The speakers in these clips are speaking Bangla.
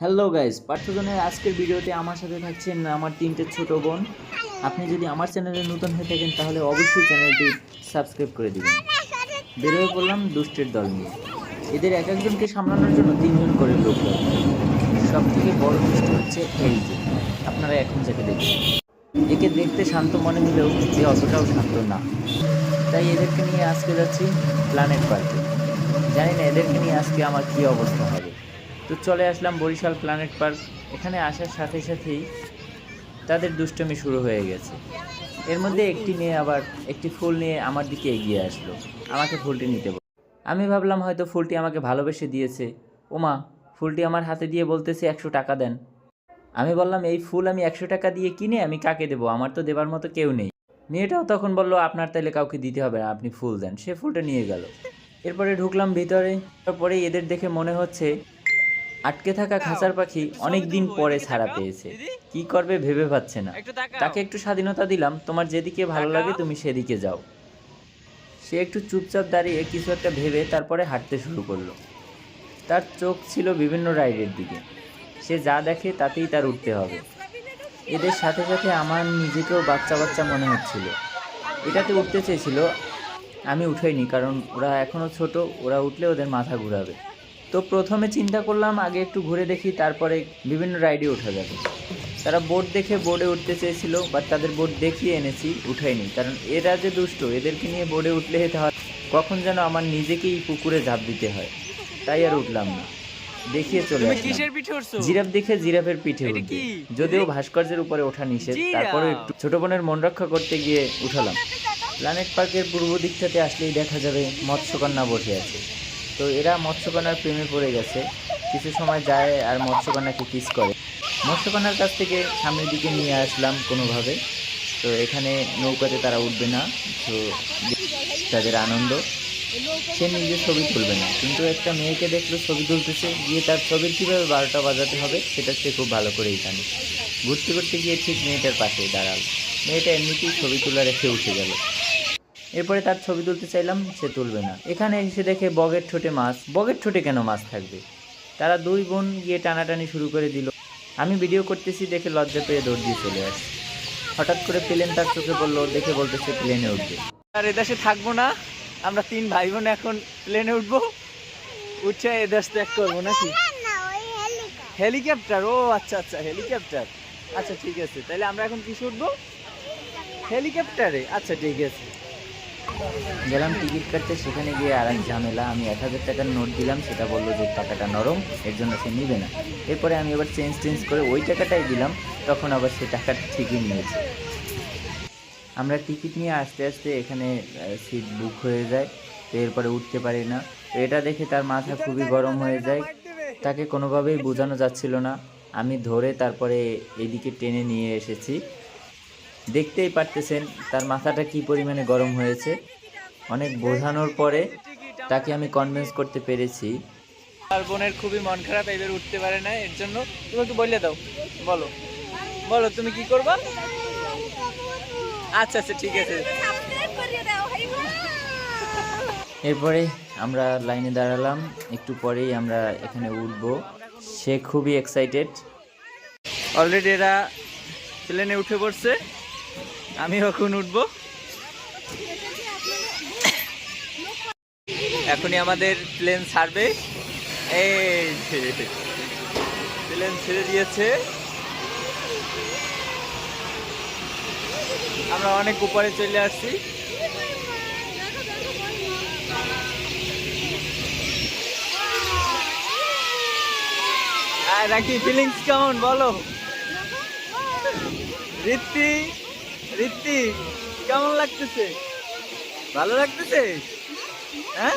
হ্যালো গাইস পার্থজনের আজকের ভিডিওতে আমার সাথে থাকছেন আমার তিনটে ছোট বোন। আপনি যদি আমার চ্যানেলে নতুন হয়ে থাকেন, তাহলে অবশ্যই চ্যানেলটি সাবস্ক্রাইব করে দিবেন। বেরোয় পড়লাম দুষ্টের দল নিয়ে। এদের এক একজনকে সামলানোর জন্য তিনজন করে লোক সব থেকে বড় দুষ্ট হচ্ছে এই যে, আপনারা এখন যাকে দেখছেন। একে দেখতে শান্ত মনে হলেও এ অতটাও শান্ত না। তাই এদেরকে নিয়ে আজকে যাচ্ছি প্ল্যানেট পার্কে জানি না এদেরকে নিয়ে আজকে আমার কী অবস্থা হবে। তো চলে আসলাম বরিশাল প্ল্যানেট পার্ক এখানে আসার সাথে সাথেই তাদের দুষ্টমি শুরু হয়ে গেছে। এর মধ্যে একটি নিয়ে আবার একটি ফুল নিয়ে আমার দিকে এগিয়ে আসলো। আমাকে ফুলটি নিতে বলল আমি ভাবলাম হয়তো ফুলটি আমাকে ভালোবেসে দিয়েছে। ওমা, ফুলটি আমার হাতে দিয়ে বলতেছে একশো টাকা দেন। আমি বললাম, এই ফুল আমি একশো টাকা দিয়ে কিনে আমি কাকে দেবো? আমার তো দেবার মতো কেউ নেই। মেয়েটাও তখন বলল, আপনার তাইলে কাউকে দিতে হবে না, আপনি ফুল দেন। সে ফুলটা নিয়ে গেল। এরপরে ঢুকলাম ভিতরে। তারপরে এদের দেখে মনে হচ্ছে আটকে থাকা খাঁচার পাখি অনেক দিন পরে ছাড়া পেয়েছে। কি করবে ভেবে পাচ্ছে না। তাকে একটু স্বাধীনতা দিলাম। তোমার যেদিকে ভালো লাগে তুমি সেদিকে যাও। সে একটু চুপচাপ দাঁড়িয়ে কিছু একটা ভেবে তারপরে হাঁটতে শুরু করল। তার চোখ ছিল বিভিন্ন রাইডের দিকে। সে যা দেখে তাতেই তার উঠতে হবে। এদের সাথে সাথে আমার নিজেকেও বাচ্চা বাচ্চা মনে হচ্ছিল। এটাতে উঠতে চেয়েছিল আমি উঠাইনি কারণ ওরা এখনও ছোট ওরা উঠলে ওদের মাথা ঘুরাবে। তো প্রথমে চিন্তা করলাম আগে একটু ঘুরে দেখি তারপরে বিভিন্ন রাইডে ওঠা যাবে। তারা বোর্ড দেখে বোর্ডে উঠতে চেয়েছিল বাট তাদের বোর্ড দেখিয়ে এনেছি উঠাইনি কারণ এরা যে দুষ্ট এদেরকে নিয়ে বোর্ডে উঠলে যেতে হয় কখন যেন আমার নিজেকেই পুকুরে ঝাঁপ দিতে হয়। তাই আর উঠলাম না। দেখিয়ে চলে জিরাফ দেখে জিরাফের পিঠে উঠবে যদিও ভাস্কর্যের উপরে ওঠা নিষেধ তারপরে একটু ছোট বোনের মন রক্ষা করতে গিয়ে উঠালাম। প্ল্যানেট পার্কের পূর্ব দিকটাতে আসলেই দেখা যাবে মৎস্যকন্যা বসে আছে। তো এরা মৎস্যকন্যার প্রেমে পড়ে গেছে। কিছু সময় যায় আর মৎস্যকন্যাকে কিস করে। মৎস্যকন্যার কাছ থেকে সামনের দিকে নিয়ে আসলাম কোনোভাবে। তো এখানে নৌকাতে তারা উঠবে না, তো তাদের আনন্দ। সে নিজে ছবি তুলবে না, কিন্তু একটা মেয়েকে দেখল ছবি তুলতেছে, গিয়ে তার ছবির কীভাবে বারোটা বাজাতে হবে সেটা সে খুব ভালো করেই জানে। ঘুরতে ঘুরতে গিয়ে ঠিক মেয়েটার পাশে দাঁড়াল। মেয়েটা এমনিতেই ছবি তোলা রেখে উঠে গেল। এরপরে তার ছবি তুলতে চাইলাম, সে তুলবে না। এখানে এসে দেখে বগের ঠোঁটে মাছ। বগের ঠোঁটে কেন মাছ থাকবে? তারা দুই বোন গিয়ে টানাটানি শুরু করে দিল। আমি ভিডিও করতেছি দেখে লজ্জা পেয়ে দৌড় দিয়ে চলে আসি। হঠাৎ করে প্লেন তার চোখে বলল দেখে বলতেছে প্লেনে উঠবে। আর এদেশে থাকব না। আমরা তিন ভাই বোন এখন প্লেনে উঠবো। উঠে এদেশ ত্যাগ করব নাকি? হেলিকপ্টার ও আচ্ছা আচ্ছা হেলিকপ্টার আচ্ছা ঠিক আছে। তাহলে আমরা এখন কিসে উঠবো? হেলিকপ্টারে আচ্ছা ঠিক আছে। গেলাম টিকিট কাটতে, সেখানে গিয়ে আর এক ঝামেলা। আমি এক হাজার টাকার নোট দিলাম, সেটা বলল যে টাকাটা নরম, এর জন্য সে নিবে না। এরপরে আমি আবার চেঞ্জ টেঞ্জ করে ওই টাকাটাই দিলাম, তখন আবার সে টাকাটা ঠিকই নিয়েছে। আমরা টিকিট নিয়ে আস্তে আস্তে এখানে সিট বুক হয়ে যায়, তো এরপরে উঠতে পারি না। তো এটা দেখে তার মাথা খুবই গরম হয়ে যায়। তাকে কোনোভাবেই বোঝানো যাচ্ছিল না। আমি ধরে তারপরে এদিকে টেনে নিয়ে এসেছি। দেখতেই পারতেছেন তার মাথাটা কি পরিমাণে গরম হয়েছে। অনেক বোঝানোর পরে তাকে আমি কনভিন্স করতে পেরেছি। আর বোনের খুবই মন খারাপ এবার উঠতে পারে না এর জন্য তুমি একটু বলে দাও। বলো। বলো তুমি কি করবা? আচ্ছা আচ্ছা ঠিক আছে। এরপরে আমরা লাইনে দাঁড়ালাম একটু পরেই আমরা এখানে উঠব। সে খুবই এক্সাইটেড অলরেডি এরা প্লেনে উঠে পড়ছে। আমি এখন উঠবো। এখনই আমাদের প্লেন ছাড়বে। এই প্লেন ছেড়ে দিয়েছে। আমরা অনেক উপরে চলে আসছি। আর রাখি ফিলিংস কেমন বলো? রিত্তি রিত্তি কেমন লাগতেছে? ভালো লাগতেছে? হ্যাঁ?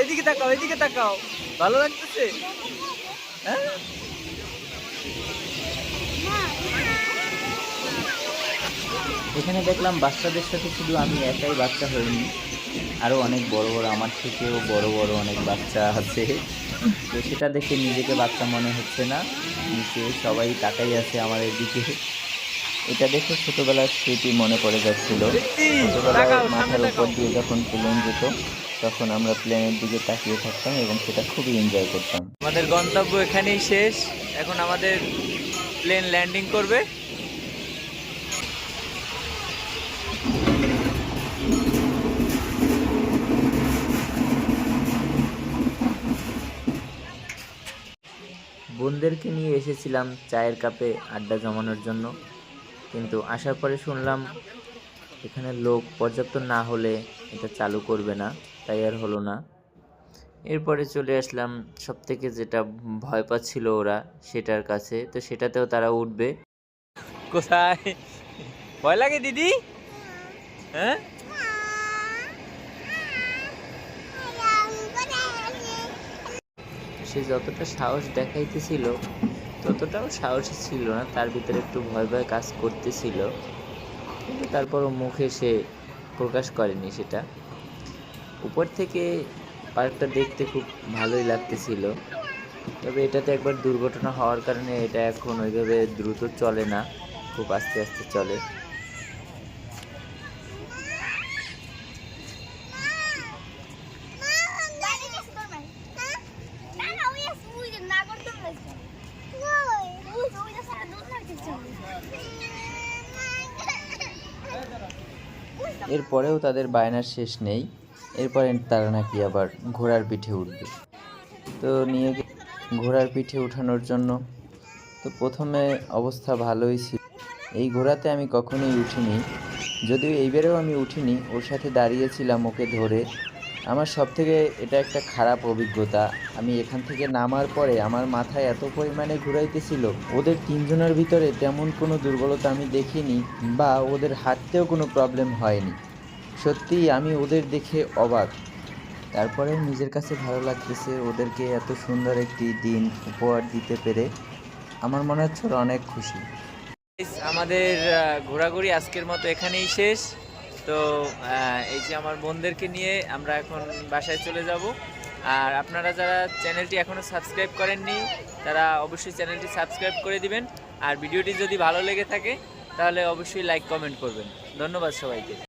এদিকে তাকাও এদিকে তাকাও। ভালো লাগতেছে? হ্যাঁ? এখানে দেখলাম বাচ্চাদের সাথে শুধু আমি একাই বাচ্চা হইনি। আরও অনেক বড় বড়, আমার থেকেও বড় বড় অনেক বাচ্চা আছে। তো সেটা দেখে নিজেকে বাচ্চা মনে হচ্ছে না। নিচে সবাই তাকাই আছে আমাদের দিকে এটা দেখে ছোটবেলার স্মৃতি মনে পড়ে যাচ্ছিল। রিত্তি ছোটবেলায় মাথার উপর দিয়ে যখন প্লেন যেত তখন আমরা প্লেনের দিকে তাকিয়ে থাকতাম এবং সেটা খুবই এনজয় করতাম। আমাদের গন্তব্য এখানেই শেষ। এখন আমাদের প্লেন ল্যান্ডিং করবে। বোনদেরকে নিয়ে এসেছিলাম চায়ের কাপে আড্ডা জমানোর জন্য। কিন্তু আসার পরে শুনলাম এখানে লোক পর্যাপ্ত না হলে এটা চালু করবে না তাই আর হলো না। এরপরে চলে আসলাম সব থেকে যেটা ভয় পাচ্ছিল ওরা সেটার কাছে তো সেটাতেও তারা উঠবে। কোথায়? ভয় লাগে দিদি? হ্যাঁ। সে যতটা সাহস দেখাইতেছিল ততটাও সাহসী ছিল না। তার ভিতরে একটু ভয় ভয় কাজ করতেছিল। কিন্তু তারপরও মুখে সে প্রকাশ করেনি সেটা। উপর থেকে পার্কটা দেখতে খুব ভালোই লাগতেছিল। তবে এটাতে একবার দুর্ঘটনা হওয়ার কারণে এটা এখন ওইভাবে দ্রুত চলে না। খুব আস্তে আস্তে চলে। এরপরেও তাদের বায়নার শেষ নেই। এরপরে তারা নাকি আবার ঘোড়ার পিঠে উঠবে। তো নিয়ে ঘোড়ার পিঠে উঠানোর জন্য তো প্রথমে অবস্থা ভালোই ছিল। এই ঘোড়াতে আমি কখনোই উঠিনি। যদিও এইবারেও আমি উঠিনি, ওর সাথে দাঁড়িয়েছিলাম ওকে ধরে। আমার সব থেকে এটা একটা খারাপ অভিজ্ঞতা। আমি এখান থেকে নামার পরে আমার মাথায় এত পরিমাণে ঘুরাইতেছিল ওদের তিনজনের ভিতরে তেমন কোনো দুর্বলতা আমি দেখিনি বা ওদের হাঁটতেও কোনো প্রবলেম হয়নি। সত্যিই আমি ওদের দেখে অবাক। তারপরেও নিজের কাছে ভালো লাগতেছে ওদেরকে এত সুন্দর একটি দিন উপহার দিতে পেরে। আমার মনে হচ্ছে অনেক খুশি। আমাদের ঘোরাঘুরি আজকের মতো এখানেই শেষ। তো এই যে আমার বোনদেরকে নিয়ে আমরা এখন বাসায় চলে যাব। আর আপনারা যারা চ্যানেলটি এখনও সাবস্ক্রাইব করেননি, তারা অবশ্যই চ্যানেলটি সাবস্ক্রাইব করে দিবেন। আর ভিডিওটি যদি ভালো লেগে থাকে, তাহলে অবশ্যই লাইক, কমেন্ট করবেন। ধন্যবাদ সবাইকে।